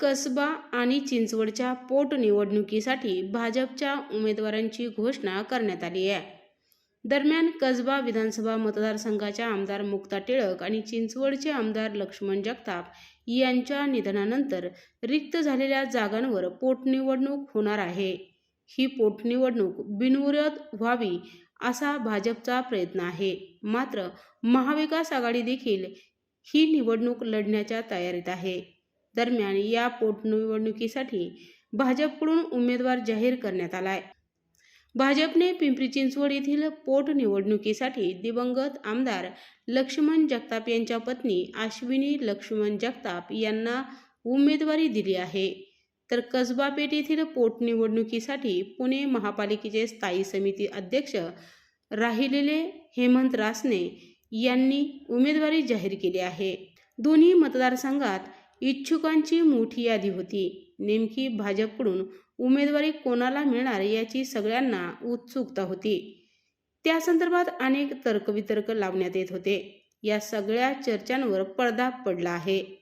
कसबा आणि चिंचवडच्या पोटनिवडणुकीसाठी भाजपच्या उमेदवारांची घोषणा करण्यात आली आहे. दरम्यान कसबा विधानसभा मतदारसंघाच्या आमदार मुक्ता टिळक आणि चिंचवडचे आमदार लक्ष्मण जगताप यांच्या निधनानंतर रिक्त झालेल्या जागांवर पोटनिवडणूक होणार आहे. ही पोटनिवडणूक बिनविरोध व्हावी असा भाजपचा प्रयत्न आहे. मात्र महाविकास आघाडी देखील ही निवडणूक लढण्याच्या तयारीत आहे. दरम्यान या पोटनिवडणुकीसाठी भाजपकडून उमेदवार जाहीर करण्यात आलाय. भाजपने पिंपरी चिंचवड येथील पोटनिवडणुकीसाठी दिवंगत आमदार लक्ष्मण जगताप यांच्या पत्नी अश्विनी लक्ष्मण जगताप यांना उमेदवारी दिली आहे. तर कसबापेठ येथील पोटनिवडणुकीसाठी पुणे महापालिकेचे स्थायी समिती अध्यक्ष राहिलेले हेमंत रासने यांनी उमेदवारी जाहीर केली आहे. दोन्ही मतदारसंघात इच्छुकांची मोठी यादी होती. नेमकी भाजपकडून उमेदवारी कोणाला मिळणार याची सगळ्यांना उत्सुकता होती. त्या संदर्भात अनेक तर्कवितर्क लावण्यात येत होते. या सगळ्या चर्चांवर पडदा पडला आहे.